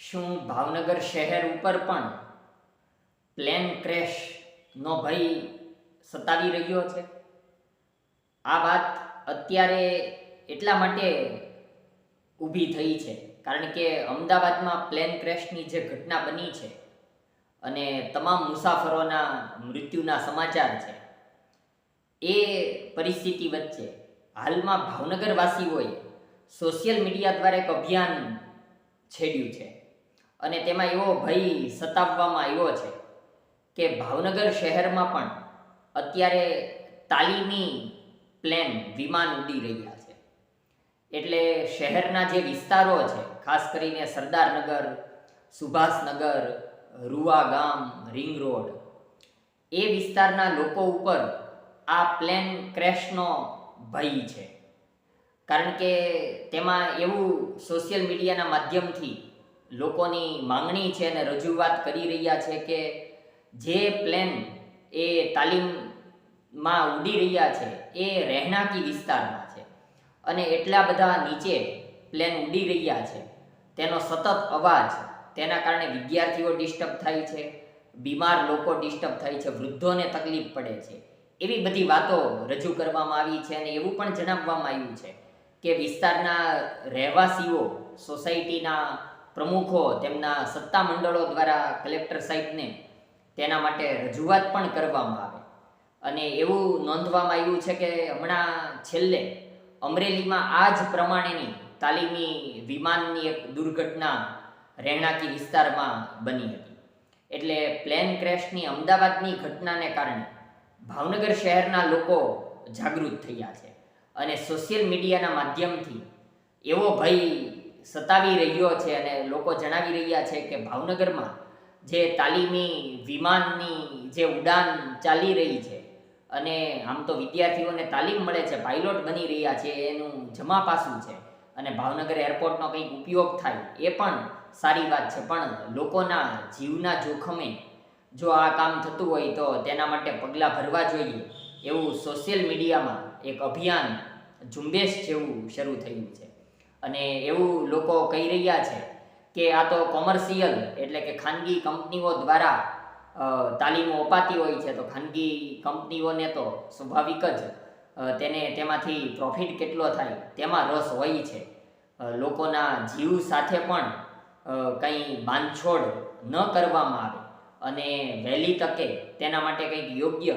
શું ભાવનગર શહેર ઉપર પણ પ્લેન ક્રેશનો ભય સતાવી રહ્યો છે? આ વાત અત્યારે એટલા માટે ઊભી થઈ છે, કારણ કે અમદાવાદમાં પ્લેન ક્રેશની જે ઘટના બની છે અને તમામ મુસાફરોના મૃત્યુના સમાચાર છે, એ પરિસ્થિતિ વચ્ચે હાલમાં ભાવનગરવાસીઓએ સોશિયલ મીડિયા દ્વારા એક અભિયાન છેડ્યું છે. અને તેમાં એવો ભય સતાવવામાં આવ્યો છે કે ભાવનગર શહેરમાં પણ અત્યારે તાલીમી પ્લેન વિમાન ઉડી રહ્યા છે. એટલે શહેરના જે વિસ્તારો છે, ખાસ કરીને સરદારનગર, સુભાષનગર, રૂવા ગામ, રિંગ રોડ, એ વિસ્તારના લોકો ઉપર આ પ્લેન ક્રેશનો ભય છે. કારણ કે તેમાં એવું સોશિયલ મીડિયાના માધ્યમથી લોકોની માંગણી છે અને રજૂઆત કરી રહ્યા છે કે જે પ્લેન એ તાલીમમાં ઉડી રહ્યા છે એ રહેણાંકી વિસ્તારમાં છે. અને એટલા બધા નીચે પ્લેન ઉડી રહ્યા છે. તેનો સતત અવાજ, તેના કારણે વિદ્યાર્થીઓ ડિસ્ટર્બ થાય છે, બીમાર લોકો ડિસ્ટર્બ થાય છે, વૃદ્ધોને તકલીફ પડે છે. એવી બધી વાતો રજૂ કરવામાં આવી છે અને એવું પણ જણાવવામાં આવ્યું છે કે વિસ્તારના રહેવાસીઓ, સોસાયટીના પ્રમુખો તેમના સત્તા મંડળો દ્વારા કલેક્ટર સાહેબને તેના માટે રજૂઆત પણ કરવામાં આવે. અને એવું નોંધવામાં આવ્યું છે કે હમણાં છેલ્લે અમરેલીમાં આ જ પ્રમાણેની તાલીમી વિમાનની એક દુર્ઘટના રહેણાંકી વિસ્તારમાં બની હતી. એટલે પ્લેન ક્રેશની અમદાવાદની ઘટનાને કારણે ભાવનગર શહેરના લોકો જાગૃત થયા છે. અને સોશિયલ મીડિયાના માધ્યમથી એવો ભય સતાવી રહ્યો છે અને લોકો જણાવી રહ્યા છે કે ભાવનગરમાં જે તાલીમી વિમાનની જે ઉડાન ચાલી રહી છે અને આમ તો વિદ્યાર્થીઓને તાલીમ મળે છે પાઇલોટ બની રહ્યા છે, એનું જમા પાસું છે અને ભાવનગર એરપોર્ટનો કંઈક ઉપયોગ થાય એ પણ સારી વાત છે. પણ લોકોના જીવના જોખમે જો આ કામ થતું હોય તો તેના માટે પગલાં ભરવા જોઈએ એવું સોશિયલ મીડિયામાં એક અભિયાન ઝુંબેશ જેવું શરૂ થયું છે. અને એવું લોકો કહી રહ્યા છે કે આ તો કોમર્શિયલ એટલે કે ખાનગી કંપનીઓ દ્વારા તાલીમો અપાતી હોય છે. તો ખાનગી કંપનીઓને તો સ્વાભાવિક જ તેને તેમાંથી પ્રોફિટ કેટલો થાય તેમાં રસ હોય છે. લોકોના જીવ સાથે પણ કંઈ બાંધછોડ ન કરવામાં આવે. અને વહેલી તકે તેના માટે કંઈક યોગ્ય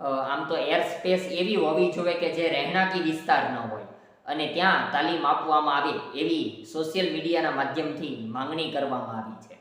આમ તો એર સ્પેસ એવી હોવી જોઈએ કે જે રહેણાંકી વિસ્તાર ન હોય. અને ત્યાં તાલીમ આપવામાં આવે એવી સોશિયલ મીડિયાના માધ્યમથી માંગણી કરવામાં આવી છે.